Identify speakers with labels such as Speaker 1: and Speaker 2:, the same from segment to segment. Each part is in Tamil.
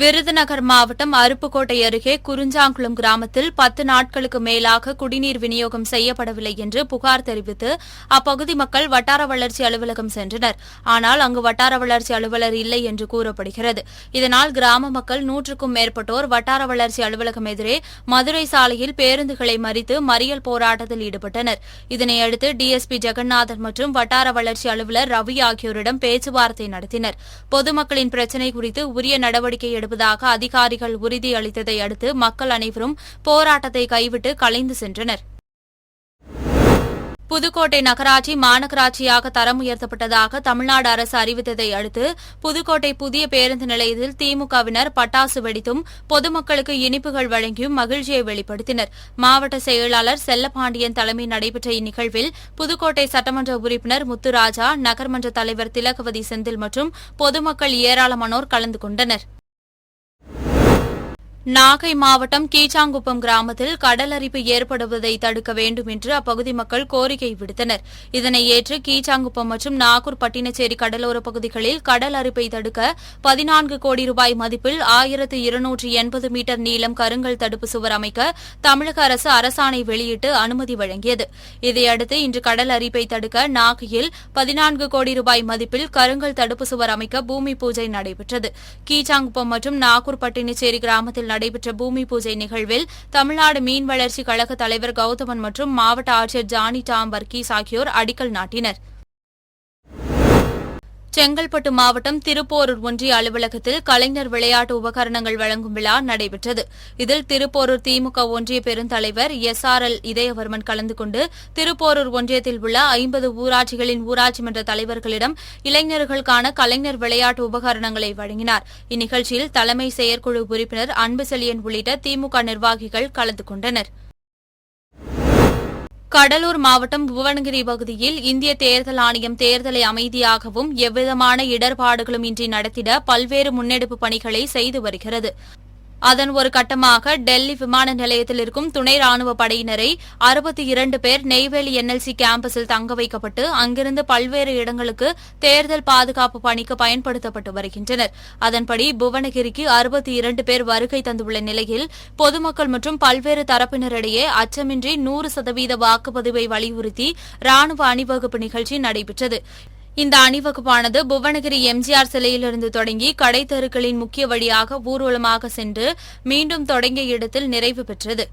Speaker 1: விருதுநகர் மாவட்டம் அருப்புக்கோட்டை அருகே குறிஞ்சாங்குளம் கிராமத்தில் பத்து நாட்களுக்கு மேலாக குடிநீர் விநியோகம் செய்யப்படவில்லை என்று புகார் தெரிவித்து அப்பகுதி மக்கள் வட்டார வளர்ச்சி அலுவலகம் சென்றனர் ஆனால் அங்கு வட்டார வளர்ச்சி அலுவலர் இல்லை என்று கூறப்படுகிறது இதனால் கிராம மக்கள் நூற்றுக்கும் மேற்பட்டோர் வட்டார வளர்ச்சி அலுவலகம் எதிரே மதுரை சாலையில் பேருந்துகளை மறித்து மறியல் போராட்டத்தில் ஈடுபட்டனர் இதனையடுத்து டிஎஸ்பி ஜெகநாதன் மற்றும் வட்டார வளர்ச்சி அலுவலர் ரவி ஆகியோரிடம் பேச்சுவார்த்தை நடத்தினர் பொதுமக்களின் பிரச்சினை குறித்து உரிய நடவடிக்கை எடுக்க வருவதாக அதிகாரிகள் உறுதியளித்ததை அடுத்து மக்கள் அனைவரும் போராட்டத்தை கைவிட்டு கலைந்து சென்றனர் புதுக்கோட்டை நகராட்சி மாநகராட்சியாக தரம் உயர்த்தப்பட்டதாக தமிழ்நாடு அரசு அறிவித்ததை அடுத்து புதுக்கோட்டை புதிய பேருந்து நிலையத்தில் திமுகவினர் பட்டாசு வெடித்தும் பொதுமக்களுக்கு இனிப்புகள் வழங்கியும் மகிழ்ச்சியை வெளிப்படுத்தினர் மாவட்ட செயலாளர் செல்லபாண்டியன் தலைமை நடைபெற்ற இந்நிகழ்வில் புதுக்கோட்டை சட்டமன்ற உறுப்பினர் முத்துராஜா நகர்மன்ற தலைவர் திலகவதி செந்தில் மற்றும் பொதுமக்கள் ஏராளமானோர் கலந்து கொண்டனர் நாகை மாவட்டம் கீச்சாங்குப்பம் கிராமத்தில் கடல் அரிப்பு ஏற்படுவதை தடுக்க வேண்டும் என்று அப்பகுதி மக்கள் கோரிக்கை விடுத்தனர் இதனை ஏற்று கீச்சாங்குப்பம் மற்றும் நாகூர் பட்டினச்சேரி கடலோர பகுதிகளில் கடல் அரிப்பை தடுக்க பதினான்கு கோடி ரூபாய் மதிப்பில் ஆயிரத்து இருநூற்று எண்பது மீட்டர் நீளம் கருங்கல் தடுப்பு சுவர் அமைக்க தமிழக அரசு அரசாணை வெளியிட்டு அனுமதி வழங்கியது இதையடுத்து இன்று கடல் அரிப்பை தடுக்க நாகையில் பதினான்கு கோடி ரூபாய் மதிப்பில் கருங்கல் தடுப்பு சுவர் அமைக்க பூமி பூஜை நடைபெற்றது கீச்சாங்குப்பம் மற்றும் நாகூர் பட்டினச்சேரி கிராமத்தில் நடைபெற்ற பூமி பூஜை நிகழ்வில் தமிழ்நாடு மீன் வளர்ச்சி கழக தலைவர் கௌதமன் மற்றும் மாவட்ட ஆட்சியர் ஜானி டாம் வர்கீஸ் ஆகியோர் அடிக்கல் நாட்டினர் செங்கல்பட்டு மாவட்டம் திருப்போரூர் ஒன்றிய அலுவலகத்தில் கலைஞர் விளையாட்டு உபகரணங்கள் வழங்கும் விழா நடைபெற்றது இதில் திருப்போரூர் திமுக ஒன்றிய பெருந்தலைவர் எஸ் ஆர் எல் இதயவர்மன் கலந்து கொண்டு திருப்போரூர் ஒன்றியத்தில் உள்ள ஐம்பது ஊராட்சிகளின் ஊராட்சி மன்ற தலைவர்களிடம் இளைஞர்களுக்கான கலைஞர் விளையாட்டு உபகரணங்களை வழங்கினார் இந்நிகழ்ச்சியில் தலைமை செயற்குழு உறுப்பினர் செலியன் உள்ளிட்ட திமுக நிர்வாகிகள் கலந்து கொண்டனா் கடலூர் மாவட்டம் புவனகிரி பகுதியில் இந்திய தேர்தல் ஆணையம் தேர்தலை அமைதியாகவும் எவ்விதமான இடர்பாடுகளும் இன்றி நடத்திட பல்வேறு முன்னெடுப்பு பணிகளை செய்து வருகிறது அதன் ஒரு கட்டமாக டெல்லி விமான நிலையத்தில் இருக்கும் துணை ராணுவ படையினரை அறுபத்தி இரண்டு பேர் நெய்வேலி என்எல்சி கேம்பஸில் தங்க வைக்கப்பட்டு அங்கிருந்து பல்வேறு இடங்களுக்கு தேர்தல் பாதுகாப்பு பணிக்கு பயன்படுத்தப்பட்டு வருகின்றனர் அதன்படி புவனகிரிக்கு அறுபத்தி இரண்டு பேர் வருகை தந்துள்ள நிலையில் பொதுமக்கள் மற்றும் பல்வேறு தரப்பினரிடையே அச்சமின்றி நூறு சதவீத வாக்குப்பதிவை வலியுறுத்தி ராணுவ அணிவகுப்பு நிகழ்ச்சி நடைபெற்றது இந்த அணிவகுப்பானது புவனகிரி எம்ஜிஆர் சிலையிலிருந்து தொடங்கி கடை தெருக்களின் முக்கிய வழியாக ஊர்வலமாக சென்று மீண்டும் தொடங்கிய இடத்தில் நிறைவு பெற்றது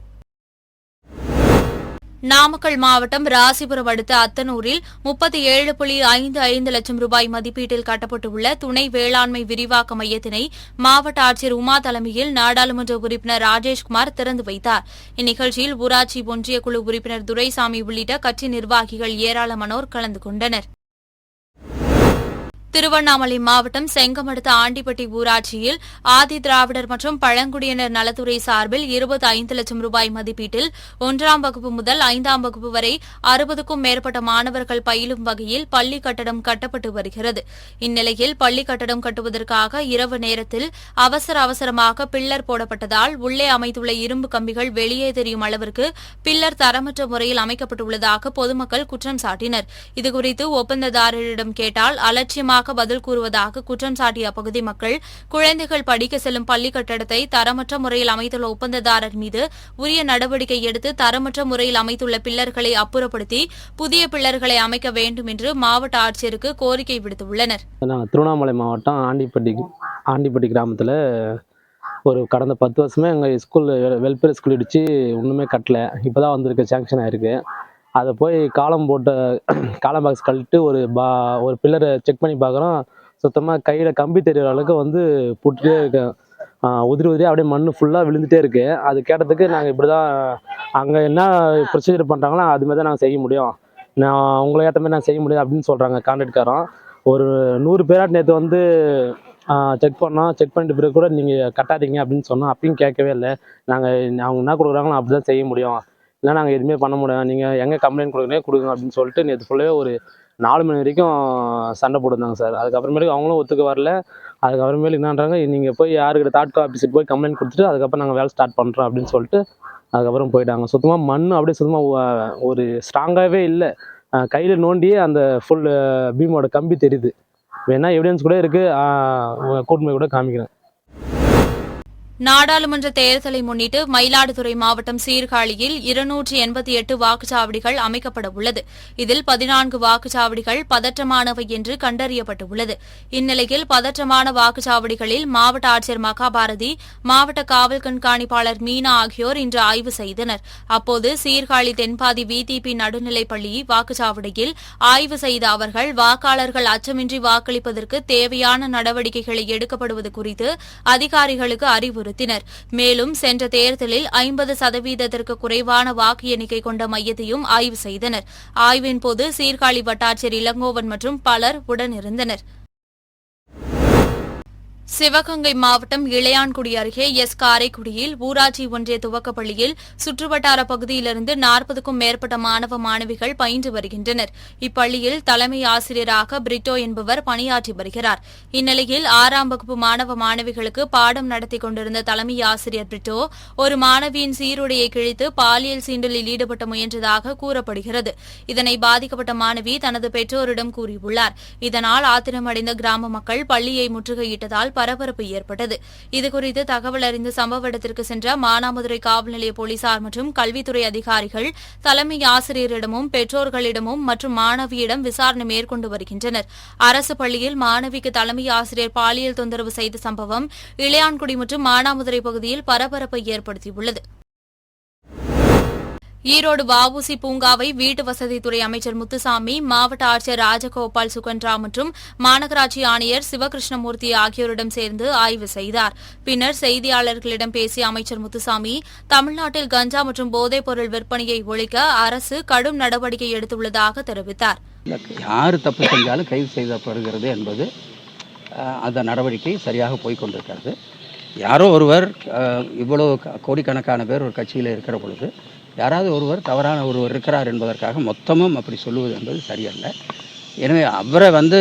Speaker 1: நாமக்கல் மாவட்டம் ராசிபுரம் அடுத்த அத்தனூரில் முப்பத்தி ஏழு புள்ளி ஐந்து ஐந்து லட்சம் ரூபாய் மதிப்பீட்டில் கட்டப்பட்டுள்ள துணை வேளாண்மை விரிவாக்க மையத்தினை மாவட்ட ஆட்சியர் உமா தலைமையில் நாடாளுமன்ற உறுப்பினர் ராஜேஷ்குமார் திறந்து வைத்தார் இந்நிகழ்ச்சியில் ஊராட்சி ஒன்றிய குழு உறுப்பினர் துரைசாமி உள்ளிட்ட கட்சி நிர்வாகிகள் ஏராளமானோர் கலந்து கொண்டனர் திருவண்ணாமலை மாவட்டம் செங்கமடுத்த ஆண்டிப்பட்டி ஊராட்சியில் ஆதி திராவிடர் மற்றும் பழங்குடியினர் நலத்துறை சார்பில் இருபத்தி ஐந்து லட்சம் ரூபாய் மதிப்பீட்டில் ஒன்றாம் வகுப்பு முதல் ஐந்தாம் வகுப்பு வரை அறுபதுக்கும் மேற்பட்ட மாணவர்கள் பயிலும் வகையில் பள்ளி கட்டடம் கட்டப்பட்டு வருகிறது இந்நிலையில் பள்ளி கட்டடம் கட்டுவதற்காக இரவு நேரத்தில் அவசர அவசரமாக பில்லர் போடப்பட்டதால் உள்ளே அமைத்துள்ள இரும்பு கம்பிகள் வெளியே தெரியும் அளவிற்கு பில்லர் தரமற்ற முறையில் அமைக்கப்பட்டுள்ளதாக பொதுமக்கள் குற்றம் சாட்டினர் இதுகுறித்து ஒப்பந்ததாரரிடம் கேட்டால் அலட்சியமாக கடுமையாக பதில் கூறுவதாக குற்றம் சாட்டிய அப்பகுதி மக்கள் குழந்தைகள் படிக்க செல்லும் பள்ளி கட்டடத்தை தரமற்ற முறையில் அமைத்துள்ள ஒப்பந்ததாரர் மீது உரிய நடவடிக்கை எடுத்து தரமற்ற முறையில் அமைத்துள்ள பில்லர்களை அப்புறப்படுத்தி புதிய பில்லர்களை அமைக்க வேண்டும் என்று மாவட்ட ஆட்சியருக்கு கோரிக்கை விடுத்துள்ளனர்
Speaker 2: திருவண்ணாமலை மாவட்டம் ஆண்டிப்பட்டி ஆண்டிப்பட்டி கிராமத்தில் ஒரு கடந்த பத்து வருஷமே எங்கள் ஸ்கூல் வெல்ஃபேர் ஸ்கூல் இடித்து ஒன்றுமே கட்டலை இப்போ தான் வந்திருக்கு சேங்ஷன் ஆகிருக்கு அதை போய் காலம் போட்ட காலம் பாக்ஸ் கழிட்டு ஒரு பா ஒரு பில்லரை செக் பண்ணி பார்க்குறோம் சுத்தமாக கையில் கம்பி தெரியிற அளவுக்கு வந்து புட்டுட்டே இருக்கேன் உதிரி உதிரி அப்படியே மண் ஃபுல்லாக விழுந்துட்டே இருக்குது அது கேட்டதுக்கு நாங்கள் இப்படி தான் அங்கே என்ன ப்ரொசீஜர் பண்ணுறாங்களோ அதுமாதிரி தான் நாங்கள் செய்ய முடியும் நான் உங்களை ஏற்ற மாதிரி நான் செய்ய முடியும் அப்படின்னு சொல்கிறாங்க கான்ட்ராக்ட்காரன் ஒரு நூறு பேராட் நேற்று வந்து செக் பண்ணோம் செக் பண்ணிட்டு பிறகு கூட நீங்கள் கட்டாதீங்க அப்படின்னு சொன்னோம் அப்பயும் கேட்கவே இல்லை நாங்கள் அவங்க என்ன கொடுக்குறாங்களோ அப்படி தான் செய்ய முடியும் இல்லை நாங்கள் எதுவுமே பண்ண முடியாது நீங்கள் எங்கே கம்ப்ளைண்ட் கொடுக்குறீங்க கொடுங்க அப்படின்னு சொல்லிட்டு நேற்று ஃபுல்லாகவே ஒரு நாலு மணி வரைக்கும் சண்டை போட்டுருந்தாங்க சார் அதுக்கப்புறமேலுக்கு அவங்களும் ஒத்துக்க வரல அதுக்கப்புறமேலு என்னன்றாங்க நீங்கள் போய் யாருக்கிட்ட தாட்கா ஆஃபீஸுக்கு போய் கம்ப்ளைண்ட் கொடுத்துட்டு அதுக்கப்புறம் நாங்கள் வேலை ஸ்டார்ட் பண்ணுறோம் அப்படின்னு சொல்லிட்டு அதுக்கப்புறம் போயிட்டாங்க சுத்தமாக மண் அப்படியே சுத்தமாக ஒரு ஸ்ட்ராங்காகவே இல்லை கையில் நோண்டியே அந்த ஃபுல் பீமோட கம்பி தெரியுது வேணால் எவிடன்ஸ் கூட இருக்குது கூட்டுமை கூட காமிக்கிறேன்
Speaker 1: நாடாளுமன்ற தேர்தலை முன்னிட்டு மயிலாடுதுறை மாவட்டம் சீர்காழியில் இருநூற்றி எண்பத்தி எட்டு வாக்குச்சாவடிகள் அமைக்கப்பட உள்ளது இதில் பதினான்கு வாக்குச்சாவடிகள் பதற்றமானவை என்று கண்டறியப்பட்டுள்ளது இந்நிலையில் பதற்றமான வாக்குச்சாவடிகளில் மாவட்ட ஆட்சியர் மகாபாரதி மாவட்ட காவல் கண்காணிப்பாளர் மீனா ஆகியோர் இன்று ஆய்வு செய்தனர் அப்போது சீர்காழி தென்பாதி விதிபி நடுநிலைப்பள்ளி வாக்குச்சாவடியில் ஆய்வு செய்த அவர்கள் வாக்காளர்கள் அச்சமின்றி வாக்களிப்பதற்கு தேவையான நடவடிக்கைகளை எடுக்கப்படுவது குறித்து அதிகாரிகளுக்கு அறிவுறுத்தினார் வலியுறுத்தினர் மேலும் சென்ற தேர்தலில் ஐம்பது சதவீதத்திற்கு குறைவான வாக்கு எண்ணிக்கை கொண்ட மையத்தையும் ஆய்வு செய்தனர் ஆய்வின்போது சீர்காழி வட்டாட்சியர் இளங்கோவன் மற்றும் பலர் உடனிருந்தனா் சிவகங்கை மாவட்டம் இளையான்குடி அருகே எஸ் காரைக்குடியில் ஊராட்சி ஒன்றிய துவக்கப்பள்ளியில் சுற்றுவட்டார பகுதியிலிருந்து நாற்பதுக்கும் மேற்பட்ட மாணவ மாணவிகள் பயின்று வருகின்றனர் இப்பள்ளியில் தலைமை ஆசிரியராக பிரிட்டோ என்பவர் பணியாற்றி வருகிறார் இந்நிலையில் ஆறாம் வகுப்பு மாணவ மாணவிகளுக்கு பாடம் நடத்தி கொண்டிருந்த தலைமை ஆசிரியர் பிரிட்டோ ஒரு மாணவியின் சீருடையை கிழித்து பாலியல் சீண்டலில் ஈடுபட்ட முயன்றதாக கூறப்படுகிறது இதனை பாதிக்கப்பட்ட மாணவி தனது பெற்றோரிடம் கூறியுள்ளார் இதனால் ஆத்திரமடைந்த கிராம மக்கள் பள்ளியை முற்றுகையிட்டதால் பரபரப்பு ஏற்பட்டது இதுகுறித்து தகவல் அறிந்து சம்பவ இடத்திற்கு சென்ற மானாமதுரை காவல் நிலைய போலீசார் மற்றும் கல்வித்துறை அதிகாரிகள் தலைமை ஆசிரியரிடமும் பெற்றோர்களிடமும் மற்றும் மாணவியிடம் விசாரணை மேற்கொண்டு வருகின்றனர் அரசு பள்ளியில் மாணவிக்கு தலைமை ஆசிரியர் பாலியல் தொந்தரவு செய்த சம்பவம் இளையான்குடி மற்றும் மானாமதுரை பகுதியில் பரபரப்பை ஏற்படுத்தியுள்ளது ஈரோடு வஉசி பூங்காவை வீட்டு வசதித்துறை அமைச்சர் முத்துசாமி மாவட்ட ஆட்சியர் ராஜகோபால் சுகன்றா மற்றும் மாநகராட்சி ஆணையர் சிவகிருஷ்ணமூர்த்தி ஆகியோரிடம் சேர்ந்து ஆய்வு செய்தார் பின்னர் செய்தியாளர்களிடம் பேசிய அமைச்சர் முத்துசாமி தமிழ்நாட்டில் கஞ்சா மற்றும் போதைப் பொருள் விற்பனையை ஒழிக்க அரசு கடும் நடவடிக்கை எடுத்துள்ளதாக தெரிவித்தார்
Speaker 3: யார் தப்பு செஞ்சாலும் கைது செய்யப்படுகிறது என்பது அந்த நடவடிக்கை சரியாக போய்கொண்டிருக்கிறது யாரோ ஒருவர் இவ்வளவு கோடிக்கணக்கான பேர் ஒரு கட்சியில் இருக்கிற பொழுது யாராவது ஒருவர் தவறான ஒருவர் இருக்கிறார் என்பதற்காக மொத்தமும் அப்படி சொல்லுவது என்பது சரியல்ல எனவே அவரை வந்து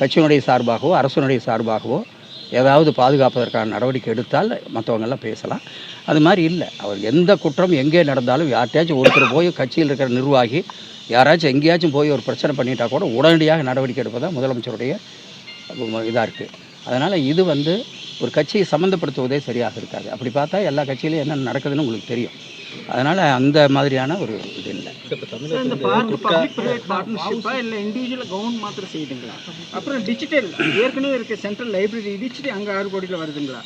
Speaker 3: கட்சியினுடைய சார்பாகவோ அரசனுடைய சார்பாகவோ ஏதாவது பாதுகாப்பதற்கான நடவடிக்கை எடுத்தால் மற்றவங்கெல்லாம் பேசலாம் அது மாதிரி இல்லை அவர் எந்த குற்றம் எங்கே நடந்தாலும் யார்கிட்டயாச்சும் ஒருத்தர் போய் கட்சியில் இருக்கிற நிர்வாகி யாராச்சும் எங்கேயாச்சும் போய் ஒரு பிரச்சனை பண்ணிட்டா கூட உடனடியாக நடவடிக்கை எடுப்பதாக முதலமைச்சருடைய இதாக இருக்குது அதனால் இது வந்து ஒரு கட்சியை சம்மந்தப்படுத்துவதே சரியாக இருக்காது அப்படி பார்த்தா எல்லா கட்சியிலையும் என்ன நடக்குதுன்னு உங்களுக்கு தெரியும் அதனால் அந்த மாதிரியான ஒரு இது இல்லை
Speaker 4: அப்புறம் டிஜிட்டல் ஏற்கனவே இருக்க சென்ட்ரல் லைப்ரரி டிஜிட்டல் அங்கே ஆறு கோடியில் வருதுங்களா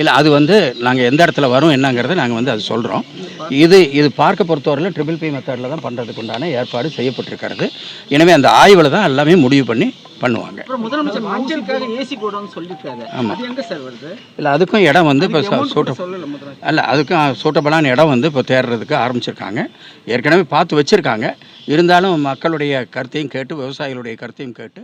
Speaker 4: இல்லை அது வந்து நாங்கள் எந்த இடத்துல வரும் என்னங்கிறத நாங்கள் வந்து அது சொல்கிறோம் இது இது பார்க்க பொறுத்தவரையில் ட்ரிபிள் பி மெத்தடில் தான் பண்ணுறதுக்கு உண்டான ஏற்பாடு செய்யப்பட்டிருக்கிறது எனவே அந்த ஆய்வில் தான் எல்லாமே முடிவு பண்ணி பண்ணுவாங்க இல்லை அதுக்கும் இடம் வந்து இப்போ சூட்ட அதுக்கும் சூட்டபலான இடம் வந்து இப்போ தேடுறதுக்கு ஆரம்பிச்சிருக்காங்க ஏற்கனவே பார்த்து வச்சுருக்காங்க இருந்தாலும் மக்களுடைய கருத்தையும் கேட்டு விவசாயிகளுடைய கருத்தையும் கேட்டு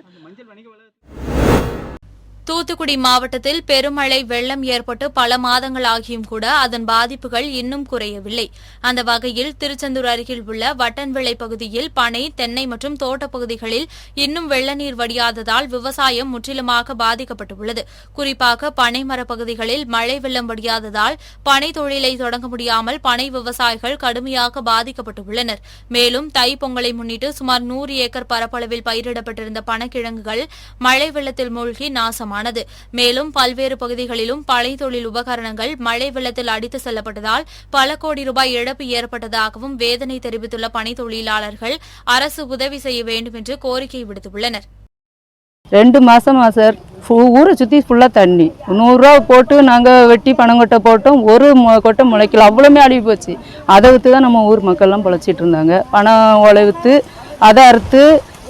Speaker 1: தூத்துக்குடி மாவட்டத்தில் பெருமழை வெள்ளம் ஏற்பட்டு பல மாதங்கள் ஆகியும் கூட அதன் பாதிப்புகள் இன்னும் குறையவில்லை அந்த வகையில் திருச்செந்தூர் அருகில் உள்ள வட்டன்விளை பகுதியில் பனை தென்னை மற்றும் தோட்டப்பகுதிகளில் இன்னும் வெள்ள நீர் வடியாததால் விவசாயம் முற்றிலுமாக பாதிக்கப்பட்டுள்ளது குறிப்பாக மரப் பகுதிகளில் மழை வெள்ளம் வடியாததால் பனை தொழிலை தொடங்க முடியாமல் பனை விவசாயிகள் கடுமையாக பாதிக்கப்பட்டுள்ளனர் மேலும் தை பொங்கலை முன்னிட்டு சுமார் நூறு ஏக்கர் பரப்பளவில் பயிரிடப்பட்டிருந்த பனக்கிழங்குகள் மழை வெள்ளத்தில் மூழ்கி நாசமான காரணமானது மேலும் பல்வேறு பகுதிகளிலும் பழைய தொழில் உபகரணங்கள் மழை வெள்ளத்தில் அடித்து செல்லப்பட்டதால் பல கோடி ரூபாய் இழப்பு ஏற்பட்டதாகவும் வேதனை தெரிவித்துள்ள பணி தொழிலாளர்கள் அரசு உதவி செய்ய வேண்டும் என்று கோரிக்கை விடுத்துள்ளனர்
Speaker 5: ரெண்டு மாசமா சார் ஊரை சுற்றி ஃபுல்லாக தண்ணி ரூபா போட்டு நாங்கள் வெட்டி பணங்கொட்டை போட்டோம் ஒரு கொட்டை முளைக்கல அவ்வளவுமே அழிவு போச்சு அதை வித்து தான் நம்ம ஊர் மக்கள்லாம் பிழைச்சிட்டு இருந்தாங்க பணம் உழவித்து அதை அறுத்து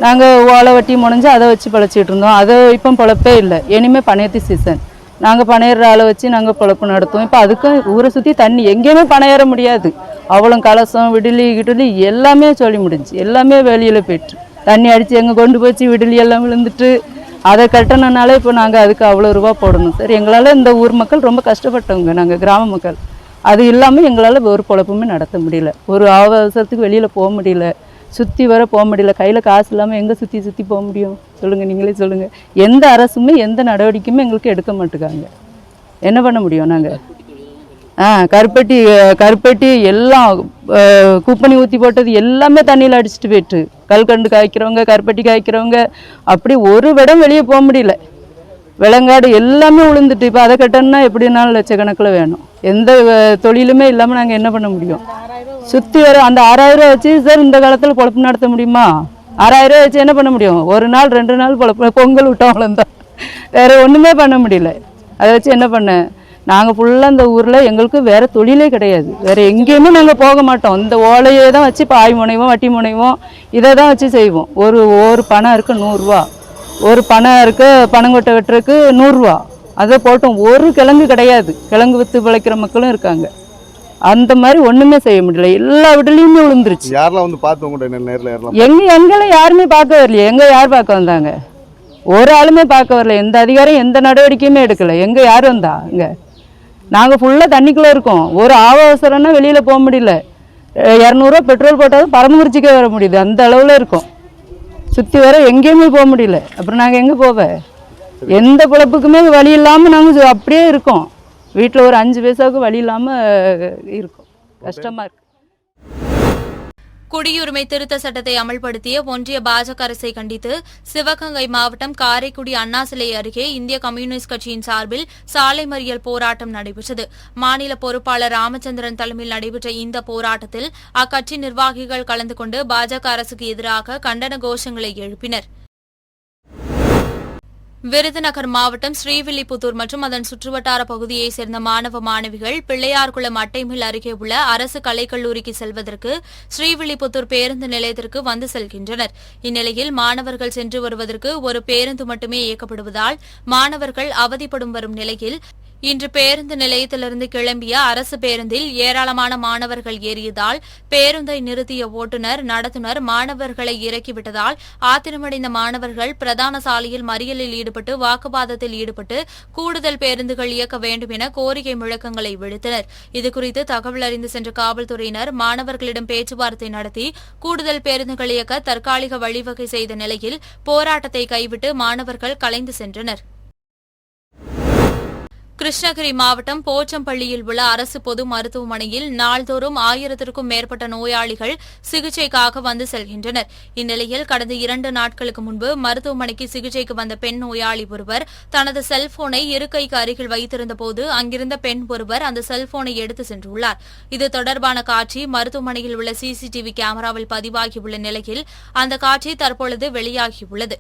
Speaker 5: நாங்கள் ஓலை வட்டி முடிஞ்சு அதை வச்சு பழச்சிட்டு இருந்தோம் அதை இப்போ பொழப்பே இல்லை இனிமேல் பணையத்து சீசன் நாங்கள் பனையிற ஆளை வச்சு நாங்கள் பழப்பு நடத்துவோம் இப்போ அதுக்கும் ஊரை சுற்றி தண்ணி எங்கேயுமே பனையேற முடியாது அவ்வளோ கலசம் விடுலி கிடுலி எல்லாமே சொல்லி முடிஞ்சு எல்லாமே வெளியில் போயிட்டு தண்ணி அடித்து எங்கே கொண்டு போச்சு விடுலி எல்லாம் விழுந்துட்டு அதை கட்டணுனாலே இப்போ நாங்கள் அதுக்கு அவ்வளோ ரூபா போடணும் சார் எங்களால் இந்த ஊர் மக்கள் ரொம்ப கஷ்டப்பட்டவங்க நாங்கள் கிராம மக்கள் அது இல்லாமல் எங்களால் ஒரு பொழப்புமே நடத்த முடியல ஒரு அவசரத்துக்கு வெளியில் போக முடியல சுற்றி வர போக முடியல கையில் காசு இல்லாமல் எங்கே சுற்றி சுற்றி போக முடியும் சொல்லுங்கள் நீங்களே சொல்லுங்கள் எந்த அரசுமே எந்த நடவடிக்கையுமே எங்களுக்கு எடுக்க மாட்டேங்காங்க என்ன பண்ண முடியும் நாங்கள் ஆ கருப்பட்டி கருப்பட்டி எல்லாம் கூப்பணி ஊற்றி போட்டது எல்லாமே தண்ணியில் அடிச்சுட்டு போயிட்டு கல்கண்டு காய்க்கிறவங்க கருப்பட்டி காய்க்கிறவங்க அப்படி ஒரு விடம் வெளியே போக முடியல விலங்காடு எல்லாமே உளுந்துட்டு இப்போ அதை கட்டணும்னா எப்படினாலும் லட்சக்கணக்கில் வேணும் எந்த தொழிலுமே இல்லாமல் நாங்கள் என்ன பண்ண முடியும் சுற்றி வரும் அந்த ஆறாயிரம் ரூபா வச்சு சார் இந்த காலத்தில் பொழப்பு நடத்த முடியுமா ஆறாயிரம் ரூபா வச்சு என்ன பண்ண முடியும் ஒரு நாள் ரெண்டு நாள் பொழப்பு பொங்கல் விட்டோம் அவ்வளோந்தான் வேறு ஒன்றுமே பண்ண முடியல அதை வச்சு என்ன பண்ண நாங்கள் ஃபுல்லாக அந்த ஊரில் எங்களுக்கு வேறு தொழிலே கிடையாது வேறு எங்கேயுமே நாங்கள் போக மாட்டோம் இந்த ஓலையே தான் வச்சு பாய் முனைவோம் வட்டி முனைவோம் இதை தான் வச்சு செய்வோம் ஒரு ஒரு பணம் இருக்குது நூறுரூவா ஒரு பணம் இருக்க பணங்கொட்டை வெட்டுறதுக்கு நூறுரூவா அதை போட்டோம் ஒரு கிழங்கு கிடையாது கிழங்கு விற்று பிழைக்கிற மக்களும் இருக்காங்க அந்த மாதிரி ஒண்ணுமே செய்ய முடியல எல்லா வீட்டுலயுமே விழுந்துருச்சு
Speaker 6: யாரெல்லாம் வந்து நேரில்
Speaker 5: எங்க எங்களை யாருமே பார்க்க வரலையே எங்க யார் பார்க்க வந்தாங்க ஒரு ஆளுமே பார்க்க வரல எந்த அதிகாரம் எந்த நடவடிக்கையுமே எடுக்கல எங்க யார் வந்தா இங்க நாங்க ஃபுல்லா தண்ணிக்குள்ள இருக்கோம் ஒரு அவசரம்னா வெளியில போக முடியல இரநூறுவா பெட்ரோல் போட்டாலும் பரமகுறிச்சிக்கே வர முடியுது அந்த அளவில் இருக்கும் சுற்றி வர எங்கேயுமே போக முடியல அப்புறம் நாங்கள் எங்கே போவேன் எந்த பிழப்புக்குமே வழி இல்லாமல் நாங்கள் அப்படியே இருக்கோம் வீட்டில் ஒரு அஞ்சு பைசாவுக்கு வழி இல்லாமல் இருக்கும் கஷ்டமாக இருக்குது
Speaker 1: குடியுரிமை திருத்த சட்டத்தை அமல்படுத்திய ஒன்றிய பாஜக அரசை கண்டித்து சிவகங்கை மாவட்டம் காரைக்குடி அண்ணா சிலை அருகே இந்திய கம்யூனிஸ்ட் கட்சியின் சார்பில் சாலை மறியல் போராட்டம் நடைபெற்றது மாநில பொறுப்பாளர் ராமச்சந்திரன் தலைமையில் நடைபெற்ற இந்த போராட்டத்தில் அக்கட்சி நிர்வாகிகள் கலந்து கொண்டு பாஜக அரசுக்கு எதிராக கண்டன கோஷங்களை எழுப்பினா் விருதுநகர் மாவட்டம் ஸ்ரீவில்லிபுத்தூர் மற்றும் அதன் சுற்றுவட்டார பகுதியைச் சேர்ந்த மாணவ மாணவிகள் பிள்ளையார்குளம் அட்டைமில் அருகே உள்ள அரசு கலைக்கல்லூரிக்கு செல்வதற்கு ஸ்ரீவில்லிபுத்தூர் பேருந்து நிலையத்திற்கு வந்து செல்கின்றனர் இந்நிலையில் மாணவர்கள் சென்று வருவதற்கு ஒரு பேருந்து மட்டுமே இயக்கப்படுவதால் மாணவர்கள் அவதிப்படும் வரும் நிலையில் இன்று பேருந்து நிலையத்திலிருந்து கிளம்பிய அரசு பேருந்தில் ஏராளமான மாணவர்கள் ஏறியதால் பேருந்தை நிறுத்திய ஓட்டுநர் நடத்துனர் மாணவர்களை இறக்கிவிட்டதால் ஆத்திரமடைந்த மாணவர்கள் பிரதான சாலையில் மறியலில் ஈடுபட்டு வாக்குவாதத்தில் ஈடுபட்டு கூடுதல் பேருந்துகள் இயக்க வேண்டும் என கோரிக்கை முழக்கங்களை விடுத்தனர் இதுகுறித்து தகவல் அறிந்து சென்ற காவல்துறையினர் மாணவர்களிடம் பேச்சுவார்த்தை நடத்தி கூடுதல் பேருந்துகள் இயக்க தற்காலிக வழிவகை செய்த நிலையில் போராட்டத்தை கைவிட்டு மாணவர்கள் கலைந்து சென்றனா் கிருஷ்ணகிரி மாவட்டம் போச்சம்பள்ளியில் உள்ள அரசு பொது மருத்துவமனையில் நாள்தோறும் ஆயிரத்திற்கும் மேற்பட்ட நோயாளிகள் சிகிச்சைக்காக வந்து செல்கின்றனர் இந்நிலையில் கடந்த இரண்டு நாட்களுக்கு முன்பு மருத்துவமனைக்கு சிகிச்சைக்கு வந்த பெண் நோயாளி ஒருவர் தனது செல்போனை இருக்கைக்கு அருகில் வைத்திருந்தபோது அங்கிருந்த பெண் ஒருவர் அந்த செல்போனை எடுத்து சென்றுள்ளார் இது தொடர்பான காட்சி மருத்துவமனையில் உள்ள சிசிடிவி கேமராவில் பதிவாகியுள்ள நிலையில் அந்த காட்சி தற்பொழுது வெளியாகியுள்ளது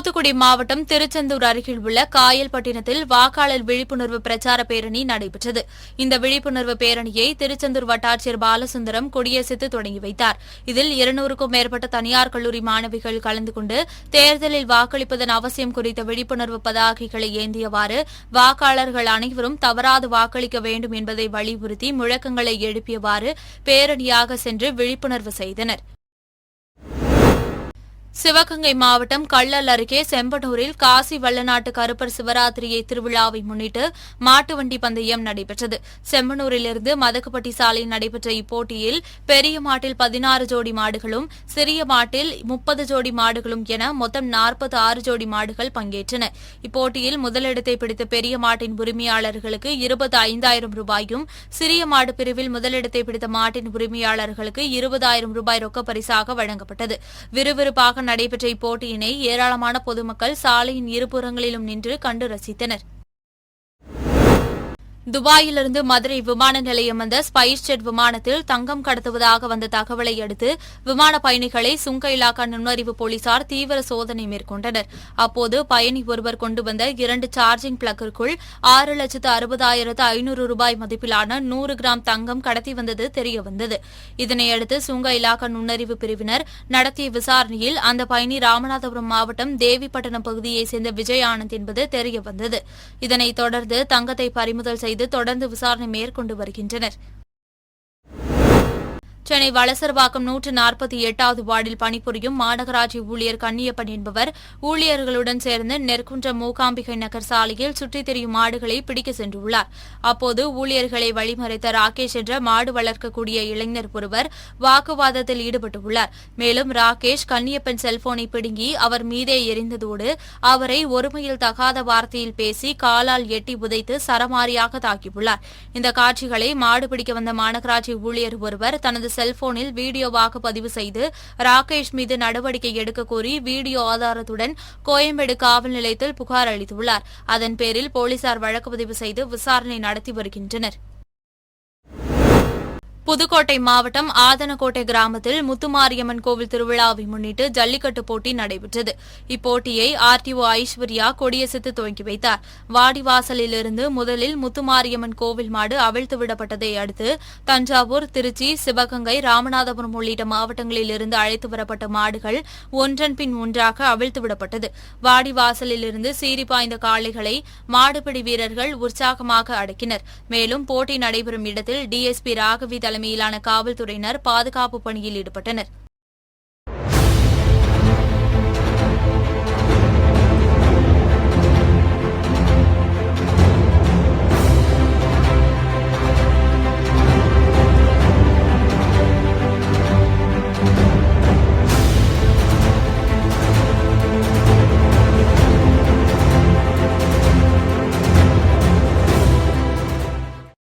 Speaker 1: தூத்துக்குடி மாவட்டம் திருச்செந்தூர் அருகில் உள்ள காயல்பட்டினத்தில் வாக்காளர் விழிப்புணர்வு பிரச்சார பேரணி நடைபெற்றது இந்த விழிப்புணர்வு பேரணியை திருச்செந்தூர் வட்டாட்சியர் பாலசுந்தரம் கொடியசித்து தொடங்கி வைத்தார் இதில் இருநூறுக்கும் மேற்பட்ட தனியார் கல்லூரி மாணவிகள் கலந்து கொண்டு தேர்தலில் வாக்களிப்பதன் அவசியம் குறித்த விழிப்புணர்வு பதாகைகளை ஏந்தியவாறு வாக்காளர்கள் அனைவரும் தவறாது வாக்களிக்க வேண்டும் என்பதை வலியுறுத்தி முழக்கங்களை எழுப்பியவாறு பேரணியாக சென்று விழிப்புணர்வு செய்தனா் சிவகங்கை மாவட்டம் கள்ளல் அருகே செம்பனூரில் காசி வள்ளநாட்டு கருப்பர் சிவராத்திரியை திருவிழாவை முன்னிட்டு மாட்டு வண்டி பந்தயம் நடைபெற்றது செம்பனூரிலிருந்து மதகுப்பட்டி சாலையில் நடைபெற்ற இப்போட்டியில் பெரிய மாட்டில் பதினாறு ஜோடி மாடுகளும் சிறிய மாட்டில் முப்பது ஜோடி மாடுகளும் என மொத்தம் நாற்பத்தி ஆறு ஜோடி மாடுகள் பங்கேற்றன இப்போட்டியில் முதலிடத்தை பிடித்த பெரிய மாட்டின் உரிமையாளர்களுக்கு இருபத்தி ஐந்தாயிரம் ரூபாயும் சிறிய மாடு பிரிவில் முதலிடத்தை பிடித்த மாட்டின் உரிமையாளர்களுக்கு இருபதாயிரம் ரூபாய் ரொக்கப்பரிசாக வழங்கப்பட்டது விறுவிறுப்பாக நடைபெற்ற இப்போட்டியினை ஏராளமான பொதுமக்கள் சாலையின் இருபுறங்களிலும் நின்று கண்டு ரசித்தனர் துபாயிலிருந்து மதுரை விமான நிலையம் வந்த ஸ்பைஸ் ஜெட் விமானத்தில் தங்கம் கடத்துவதாக வந்த தகவலை அடுத்து விமான பயணிகளை சுங்க இலாக்கா நுண்ணறிவு போலீசார் தீவிர சோதனை மேற்கொண்டனர் அப்போது பயணி ஒருவர் கொண்டு வந்த இரண்டு சார்ஜிங் பிளக்கிற்குள் ஆறு லட்சத்து அறுபதாயிரத்து ஐநூறு ரூபாய் மதிப்பிலான நூறு கிராம் தங்கம் கடத்தி வந்தது தெரியவந்தது இதனையடுத்து சுங்க இலாக்கா நுண்ணறிவு பிரிவினர் நடத்திய விசாரணையில் அந்த பயணி ராமநாதபுரம் மாவட்டம் தேவிப்பட்டினம் பகுதியைச் சேர்ந்த விஜயானந்த் ஆனந்த் என்பது தெரியவந்தது இதனைத் தொடர்ந்து தங்கத்தை பறிமுதல் செய்து மீது தொடர்ந்து விசாரணை மேற்கொண்டு வருகின்றனர் சென்னை வளசர்வாக்கம் நூற்று நாற்பத்தி எட்டாவது வார்டில் பணிபுரியும் மாநகராட்சி ஊழியர் கண்ணியப்பன் என்பவர் ஊழியர்களுடன் சேர்ந்து நெற்குன்ற மூகாம்பிகை நகர் சாலையில் சுற்றித் திரியும் மாடுகளை பிடிக்க சென்றுள்ளார் அப்போது ஊழியர்களை வழிமறைத்த ராகேஷ் என்ற மாடு வளர்க்கக்கூடிய இளைஞர் ஒருவர் வாக்குவாதத்தில் ஈடுபட்டுள்ளார் மேலும் ராகேஷ் கண்ணியப்பன் செல்போனை பிடுங்கி அவர் மீதே எரிந்ததோடு அவரை ஒருமையில் தகாத வார்த்தையில் பேசி காலால் எட்டி உதைத்து சரமாரியாக தாக்கியுள்ளார் இந்த காட்சிகளை மாடு பிடிக்க வந்த மாநகராட்சி ஊழியர் ஒருவர் தனது செல்போனில் வீடியோவாக பதிவு செய்து ராகேஷ் மீது நடவடிக்கை எடுக்க கோரி வீடியோ ஆதாரத்துடன் கோயம்பேடு காவல் நிலையத்தில் புகார் அளித்துள்ளார் அதன் பேரில் போலீசார் வழக்கு பதிவு செய்து விசாரணை நடத்தி வருகின்றனர் புதுக்கோட்டை மாவட்டம் ஆதனக்கோட்டை கிராமத்தில் முத்துமாரியம்மன் கோவில் திருவிழாவை முன்னிட்டு ஜல்லிக்கட்டு போட்டி நடைபெற்றது இப்போட்டியை ஆர்டிஓ ஐஸ்வர்யா கொடியசித்து துவங்கி வைத்தார் வாடிவாசலிலிருந்து முதலில் முத்துமாரியம்மன் கோவில் மாடு அவிழ்த்து விடப்பட்டதை அடுத்து தஞ்சாவூர் திருச்சி சிவகங்கை ராமநாதபுரம் உள்ளிட்ட மாவட்டங்களிலிருந்து அழைத்து வரப்பட்ட மாடுகள் ஒன்றன் பின் ஒன்றாக அவிழ்த்து விடப்பட்டது வாடிவாசலிலிருந்து சீறி பாய்ந்த காளைகளை மாடுபிடி வீரர்கள் உற்சாகமாக அடக்கினர் மேலும் போட்டி நடைபெறும் இடத்தில் டிஎஸ்பி ராகவி தலைமை தலைமையிலான காவல்துறையினர் பாதுகாப்பு பணியில் ஈடுபட்டனர்